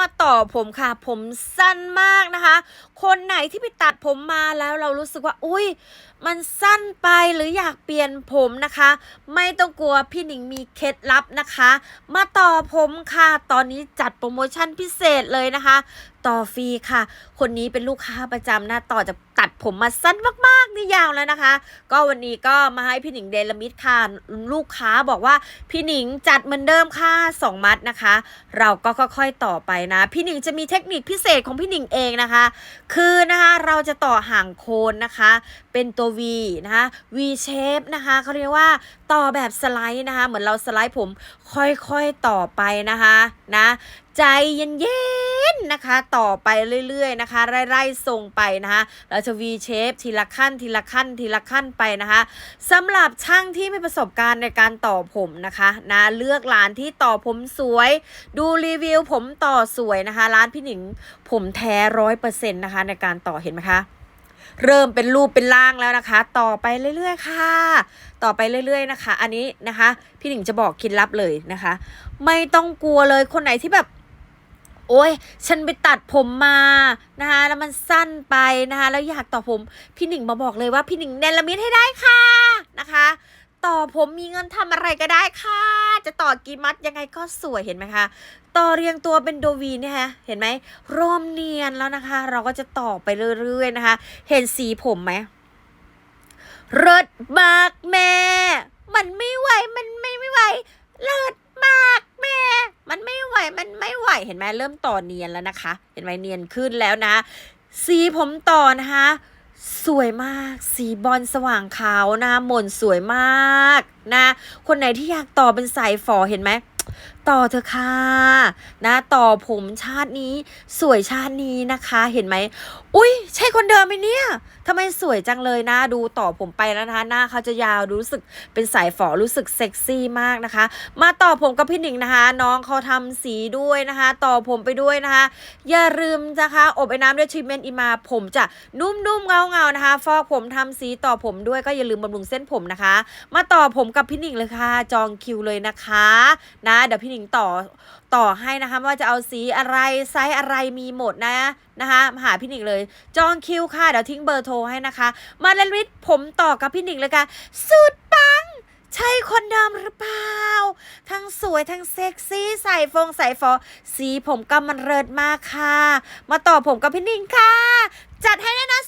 มาต่อผมค่ะ ผมสั้นมากนะคะ คนไหนที่ไปตัดผมมาแล้วเรารู้สึกว่า อุ้ยมันสั้นไปหรืออยากเปลี่ยนผมนะคะ ไม่ต้องกลัวพี่หนิงมีเคล็ดลับนะคะ มาต่อผมค่ะ ตอนนี้จัดโปรโมชั่นพิเศษเลยนะคะ ต่อฟรีค่ะ คนนี้เป็นลูกค้าประจำนะต่อจะตัดผมมาสั้นมากๆนี่ยาวแล้วนะคะ ก็วันนี้ก็มาให้พี่หนิงเดลมิดค่ะ ลูกค้าบอกว่าพี่หนิงจัดเหมือนเดิมค่ะสองมัดนะคะ เราก็ค่อยๆต่อไปนะ พี่หนิงจะมีเทคนิคพิเศษของพี่หนิงเองนะคะ คือนะคะเราจะต่อห่างโคนนะคะ เป็นตัว V นะคะ V shape นะคะเขาเรียกว่าต่อแบบสไลด์นะคะ เหมือนเราสไลด์ผมค่อยๆต่อไปนะคะนะ ใจเย็นๆนะคะ ต่อไปเรื่อยๆนะคะไล่ๆทรงไปนะคะเราจะ V shape ทีละขั้นทีละขั้นทีละขั้นไปนะคะสำหรับช่างที่มีประสบการณ์ในการต่อผมนะคะนะเลือกร้านที่ต่อผมสวย ดูรีวิวผมต่อสวยนะคะ ร้านพี่หนิงผมแท้ร้อยเปอร์เซ็นต์นะคะในการต่อเห็นไหมคะเริ่มเป็นรูปเป็นร่างแล้วนะคะ ต่อไปเรื่อยๆ ค่ะ ต่อไปเรื่อย ๆ นะคะ อันนี้นะคะ พี่หนิงจะบอกคล็ดลับเลยนะคะ ไม่ต้องกลัวเลยคนไหนที่แบบ โอ้ยฉันไปตัดผมมานะคะแล้วมันสั้นไปนะคะแล้วอยากต่อผมพี่หนิงมาบอกเลยว่าพี่หนิงเนรมิตให้ได้ค่ะนะคะ ต่อผมมีเงินทำอะไรก็ได้ค่ะ จะต่อกี่มัดยังไงก็สวยเห็นไหมคะต่อเรียงตัวเป็นโดวีเนี่ยฮะเห็นไหมร่มเนียนแล้วนะคะ เราก็จะต่อไปเรื่อยๆนะคะ เห็นสีผมไหมเลิศมากแม่ มันไม่ไหวมันไม่ไม่ไหวเลิศ มันไม่ไหวมันไม่ไหวเห็นไหมเริ่มต่อเนียนแล้วนะคะ เห็นไหมเนียนขึ้นแล้วนะ สีผมต่อนะคะ สวยมาก สีบอลสว่างขาวนะหม่นสวยมากนะ คนไหนที่อยากต่อเป็นสายฝอเห็นไหม ต่อเถอะค่ะนะต่อผมชาตินี้ สวยชาตินี้นะคะเห็นไหมอุ้ยใช่คนเดิมไหมเนี่ยทำไมสวยจังเลยนะดูต่อผมไปแล้วนะคะหน้าเขาจะยาวรู้สึกเป็นสายฝอรู้สึกเซ็กซี่มากนะคะ มาต่อผมกับพี่หนิงนะคะ น้องเขาทำสีด้วยนะคะ ต่อผมไปด้วยนะคะ อย่าลืมนะคะ อบไอ้น้ำด้วยทรีทเมนต์อีมาผมจะนุ่มๆเงาๆนะคะ ฟอกผมทำสีต่อผมด้วยก็อย่าลืมบำรุงเส้นผมนะคะ มาต่อผมกับพี่หนิงเลยค่ะ จองคิวเลยนะคะ นะเดี๋ยวพี่หนิงต่อต่อให้นะคะว่าจะเอาสีอะไรไซส์อะไรมีหมดนะนะคะมาหาพี่หนิงเลย จองคิวค่ะ เดี๋ยวทิ้งเบอร์โทรให้นะคะ มาเลนวิทย์ผมต่อกับพี่หนิงเลยค่ะสุดปัง ใช่คนเดิมหรือเปล่า ทั้งสวยทั้งเซ็กซี่ใส่ฟงใส่ฟอ สีผมก็มันเลิศมากค่ะ มาต่อผมกับพี่หนิงค่ะ จัดให้แน่นอน